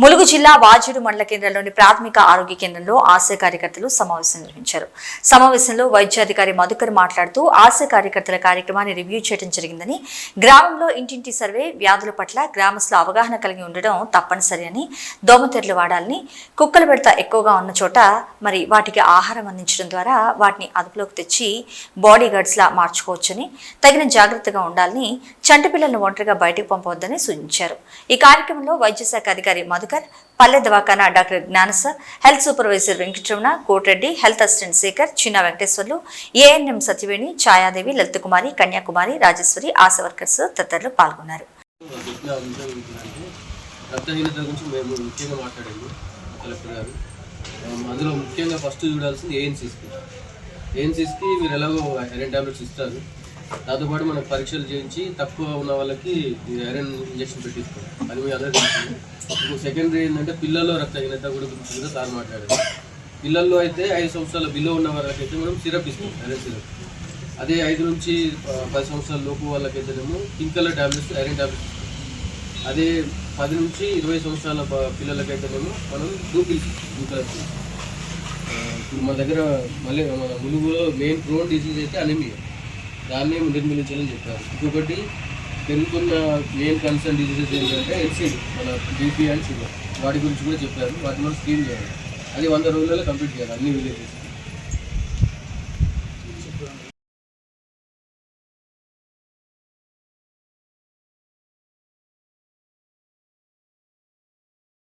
ములుగు జిల్లా వాజేడు మండల కేంద్రంలోని ప్రాథమిక ఆరోగ్య కేంద్రంలో ఆశా కార్యకర్తలు సమావేశం నిర్వహించారు. సమావేశంలో వైద్యాధికారి మధుకర్ మాట్లాడుతూ ఆశా కార్యకర్తల కార్యక్రమాన్ని రివ్యూ చేయడం జరిగిందని గ్రామంలో ఇంటింటి సర్వే వ్యాధుల పట్ల గ్రామస్తుల అవగాహన కలిగి ఉండడం తప్పనిసరి అని దోమతెరలు వాడాలని కుక్కల పెడత ఎక్కువగా ఉన్న చోట మరి వాటికి ఆహారం అందించడం ద్వారా వాటిని అదుపులోకి తెచ్చి బాడీ గార్డ్స్ లా మార్చుకోవచ్చని తగిన జాగ్రత్తగా ఉండాలని చంటి పిల్లలను ఒంటరిగా బయటకు పంపవద్దని సూచించారు. ఈ కార్యక్రమంలో వైద్య శాఖ అధికారి మధుకర్ పల్లె దవాఖానా doctor జ్ఞానస health supervisor Venkataramana Kotareddy health assistant Shekhar Chinna Venkateswarlu ANM Satyaveni Chayadevi Lalithakumari Kanyakumari Rajeshwari ASHA workers తదితరులు పాల్గొన్నారు. రక్తహీనత గురించి మేము ముఖ్యంగా మాట్లాడాము కలెక్టర్ గారు. అందులో ముఖ్యంగా ఫస్ట్ చూడాల్సింది ఏఎన్సీస్కి ఏఎన్సీస్కి మీరు ఎలాగో ఐరన్ టాబ్లెట్స్ ఇస్తారు. దాంతోపాటు మనకు పరీక్షలు చేయించి తక్కువ ఉన్న వాళ్ళకి ఐరన్ ఇంజక్షన్ పెట్టిస్తాం అది మీ అందరూ తెలుసు. ఇంకో సెకండరీ ఏంటంటే పిల్లల్లో రక్తహీనత కూడా గురించి కూడా సార్ మాట్లాడారు. పిల్లల్లో అయితే ఐదు సంవత్సరాల బిలో ఉన్న వాళ్ళకైతే మనం సిరప్ ఇస్తాం ఐరన్ సిరప్. అదే ఐదు నుంచి పది సంవత్సరాల లోపు వాళ్ళకైతేనేమో pink colour tablets iron tablets అదే పది నుంచి ఇరవై సంవత్సరాల పిల్లలకైతే పిల్లలకైతేనేమో మనం డూపిల్స్ ఇప్పుడు మన దగ్గర మళ్ళీ మన ములుగులో మెయిన్ క్రోన్ డిసీజ్ అయితే అనిమియా దాన్ని నిర్మూలించాలని చెప్పారు. ఇంకొకటి పెరుగుతున్న మెయిన్ కన్సర్న్ డిసీజెస్ ఏంటంటే ఎన్సీడ్ మన బీపీ అండ్ షుగర్ వాటి గురించి కూడా చెప్పారు. వాటి మనం స్కీమ్ చేయాలి. అది వంద రోజులలో కంప్లీట్ చేయాలి. అన్ని విలేజెస్